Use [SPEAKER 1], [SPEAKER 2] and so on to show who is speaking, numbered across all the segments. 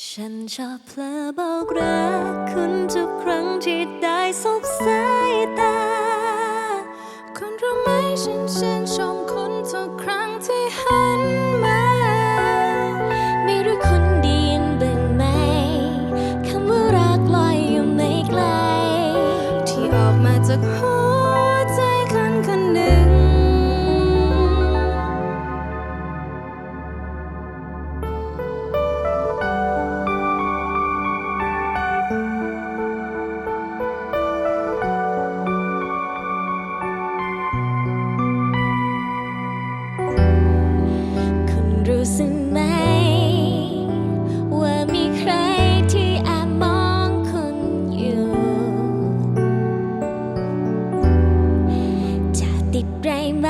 [SPEAKER 1] ฉันชอบเพลอบอกรักคุณทุกครั้งที่ได้สบสายตา
[SPEAKER 2] คุณรู้ไหมฉันชื่นชมคุณทุกครั้งที่หันมา
[SPEAKER 1] ไม่รู้คุณได้ยินบ้างไหมคำว่ารักลอยอยู่ไม่ไกล
[SPEAKER 2] ที่ออกมาจากหัวใจคนคนหนึ่ง
[SPEAKER 1] รู้สึกไหม ว่ามีใครที่แอบมองคุณอยู่ จะติดไรไหม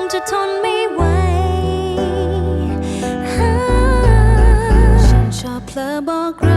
[SPEAKER 1] งจะทนไม่ไหว
[SPEAKER 2] ฉันชอบเพลอบอกรัก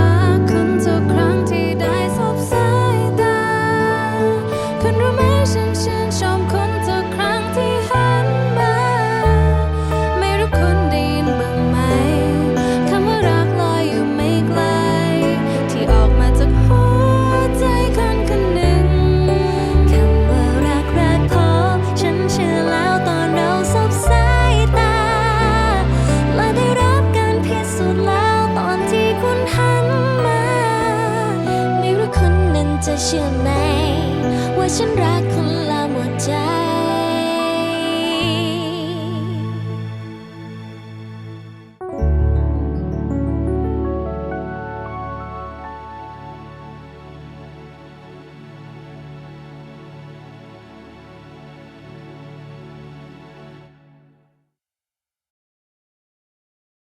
[SPEAKER 2] จะเชื่อไหม ว่า
[SPEAKER 1] ฉันรักคนละ